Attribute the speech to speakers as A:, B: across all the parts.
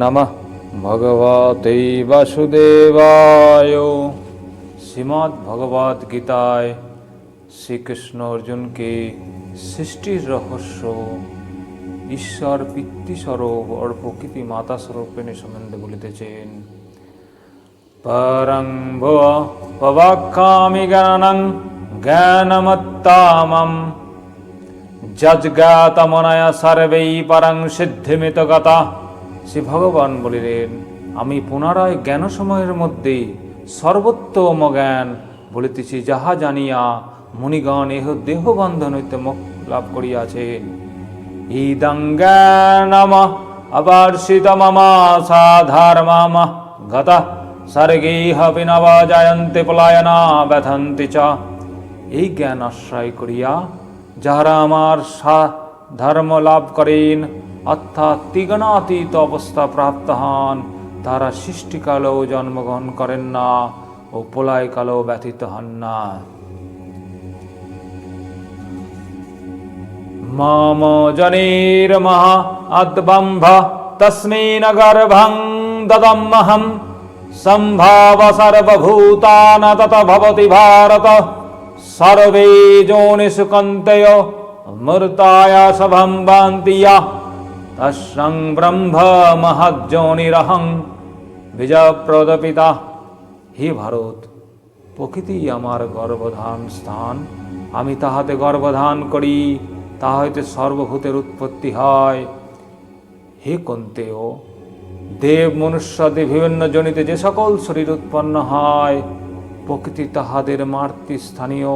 A: নমঃ ভগবতে বাসুদেবায় শ্রীমদ্ ভগবদ গীতায় শ্রীকৃষ্ণ অর্জুনকে সৃষ্টির রহস্য ঈশ্বর পিতৃস্বরূপ ওর প্রকৃতি মাতা স্বরূপিণী সম্বন্ধে বলিতেছেন। পরং ভুব পবাক্ষামি গণনং জ্ঞানমত্তামম যজ্ঞাতমনয় সর্বেই পরং সিদ্ধিমিত গতা শ্রী ভগবান বলিলেন, আমি পুনরায় জ্ঞান সময়ের মধ্যে সর্বোত্তম জ্ঞান বলিতেছি, যাহা জানিয়া মুনিগণ এহ দেহ বন্ধন হইতে মুক্ত লাভ ব্যথন্তি চ। এই জ্ঞান আশ্রয় করিয়া যাহারা আমার সা- ধর্ম লাভ করেন অর্থাৎ তিগণাতীত অবস্থা প্রাপ্ত হন। তারা সৃষ্টিকালেও জন্মগ্রহণ করেন না ও প্রলয়কালেও ব্যথিত হন না। মম জনির্মহ অদ্বম্ভ তস্মিন গর্ভং দদমহম সম্ভাব সর্বভূতান তত ভবতি ভারত সর্বে যোনিষু কন্তয় মূর্তায় সভম বান্তিয়া তস্যং ব্রহ্ম মহজ্যোনিরহং বিজয়প্রদপিতা হে ভারত, প্রকৃতি আমার গর্ভধান স্থান। আমি তাহাতে গর্ভধান করি তাহা হইতে সর্বভূতের উৎপত্তি হয়। হে কন্তেয় দেব মনুষ্যাদি বিভিন্ন জনিতে যে সকল শরীর উৎপন্ন হয়, প্রকৃতি তাহাদের মাতৃস্থানীয়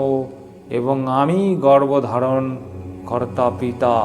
A: এবং আমি গর্ভধারণ কর্তা পিতা।